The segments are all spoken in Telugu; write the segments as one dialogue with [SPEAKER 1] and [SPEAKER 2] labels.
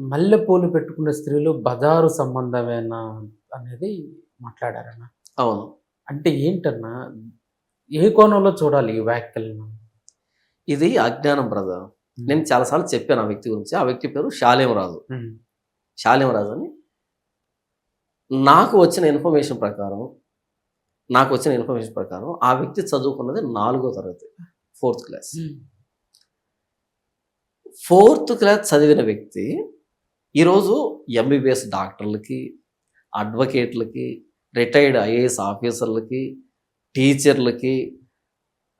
[SPEAKER 1] మల్లెపూలు పెట్టుకున్న స్త్రీలు బజారు సంబంధమేనా అనేది మాట్లాడారన్న.
[SPEAKER 2] అవును.
[SPEAKER 1] అంటే ఏంటన్నా ఏ కోణంలో చూడాలి ఈ వ్యాఖ్యలను?
[SPEAKER 2] ఇది అజ్ఞానం బ్రదర్. నేను చాలాసార్లు చెప్పాను ఆ వ్యక్తి గురించి. ఆ వ్యక్తి పేరు శాలేమరాజు శాలేమరాజు అని. నాకు వచ్చిన ఇన్ఫర్మేషన్ ప్రకారం నాకు వచ్చిన ఇన్ఫర్మేషన్ ప్రకారం ఆ వ్యక్తి చదువుకున్నది నాలుగో తరగతి ఫోర్త్ క్లాస్. ఫోర్త్ క్లాస్ చదివిన వ్యక్తి ఈరోజు ఎంబీబీఎస్ డాక్టర్లకి అడ్వకేట్లకి రిటైర్డ్ ఐఏఎస్ ఆఫీసర్లకి టీచర్లకి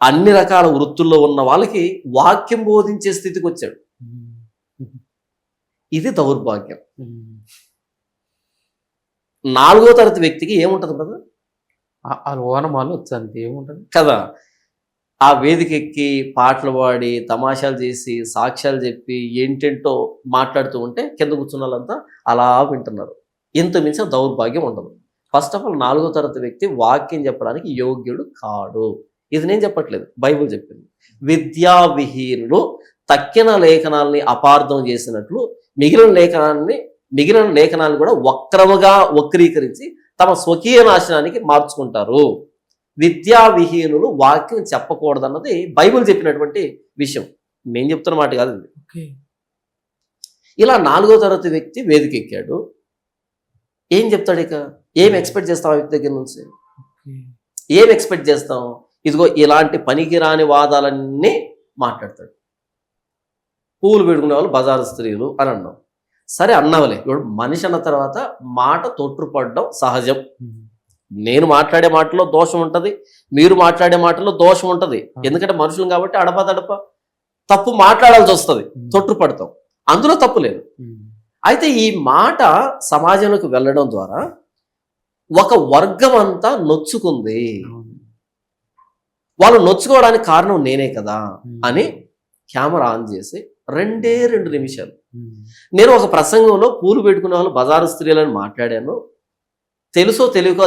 [SPEAKER 2] అన్ని రకాల వృత్తుల్లో ఉన్న వాళ్ళకి వాక్యం బోధించే స్థితికి వచ్చాడు. ఇది దౌర్భాగ్యం. నాలుగో తరగతి వ్యక్తికి ఏముంటుంది కదా
[SPEAKER 1] ఆ- ఆ ఓనమాలు వచ్చి అంతే ఏముంటది?
[SPEAKER 2] కదా. ఆ వేదిక ఎక్కి పాటలు పాడి తమాషాలు చేసి సాక్ష్యాలు చెప్పి ఏంటేంటో మాట్లాడుతూ ఉంటే కింద కూర్చున్న వాళ్ళంతా అలా వింటున్నారు. ఇంత మించిన దౌర్భాగ్యం ఉండదు. ఫస్ట్ ఆఫ్ ఆల్ నాలుగో తరగతి వ్యక్తి వాక్యం చెప్పడానికి యోగ్యుడు కాడు. ఇది నేను చెప్పట్లేదు. బైబుల్ చెప్పింది. విద్యా విహీనులు తక్కిన లేఖనాల్ని అపార్థం చేసినట్లు మిగిలిన లేఖనాన్ని మిగిలిన లేఖనాన్ని కూడా వక్రముగా వక్రీకరించి తమ స్వకీయ నాశనానికి మార్చుకుంటారు. విద్యా విహీనులు వాక్యం చెప్పకూడదన్నది బైబిల్ చెప్పినటువంటి విషయం. నేను చెప్తున్న మాట కాదు ఇది. ఇలా నాలుగో తరగతి వ్యక్తి వేదిక ఎక్కాడు ఏం చెప్తాడు ఇక? ఏం ఎక్స్పెక్ట్ చేస్తాం ఆ వ్యక్తి దగ్గర నుంచి? ఏం ఎక్స్పెక్ట్ చేస్తాం? ఇదిగో ఇలాంటి పనికిరాని వాదాలన్నీ మాట్లాడతాడు. పూలు పెట్టుకునే వాళ్ళు బజారు స్త్రీలు అని అన్నాం. సరే అన్నవలే. ఇప్పుడు మనిషి అన్న తర్వాత మాట తొట్టుపడడం సహజం. నేను మాట్లాడే మాటలో దోషం ఉంటది మీరు మాట్లాడే మాటలో దోషం ఉంటది. ఎందుకంటే మనుషులు కాబట్టి అడపదడప తప్పు మాట్లాడాల్సి వస్తుంది
[SPEAKER 1] ఉమ్,
[SPEAKER 2] తొట్టుపడతాం అందులో తప్పు లేదు. అయితే ఈ మాట సమాజంలోకి వెళ్ళడం ద్వారా ఒక వర్గం అంతా నొచ్చుకుంది. వాళ్ళు నొచ్చుకోవడానికి కారణం నేనే కదా అని కెమెరా ఆన్ చేసి రెండే రెండు నిమిషాలు. నేను ఒక ప్రసంగంలో పూలు పెట్టుకునే వాళ్ళు బజారు స్త్రీలని మాట్లాడాను. తెలుసో తెలియకో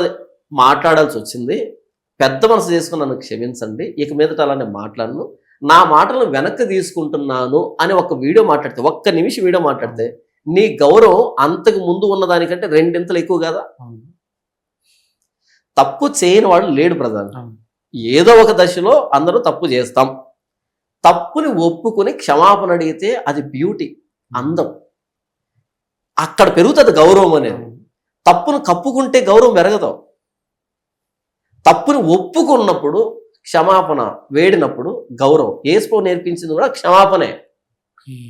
[SPEAKER 2] మాట్లాడాల్సి వచ్చింది. పెద్ద మనసు చేసుకుని నన్ను క్షమించండి. ఇక మీదట అలానే మాట్లాడను. నా మాటలను వెనక్కి తీసుకుంటున్నాను అని ఒక వీడియో మాట్లాడితే ఒక్క నిమిషం వీడియో మాట్లాడితే నీ గౌరవం అంతకు ముందు ఉన్న దానికంటే రెండింతలు ఎక్కువ కదా. తప్పు చేయని వాడు లేడు ప్రధాని. ఏదో ఒక దశలో అందరూ తప్పు చేస్తాం. తప్పుని ఒప్పుకొని క్షమాపణ అడిగితే అది బ్యూటీ అందం. అక్కడ పెరుగుతుంది గౌరవం అనేది. తప్పును కప్పుకుంటే గౌరవం పెరగదు. తప్పుని ఒప్పుకున్నప్పుడు క్షమాపణ వేడినప్పుడు గౌరవం. ఏసుకో నేర్పించింది కూడా క్షమాపణే.
[SPEAKER 1] Hmm.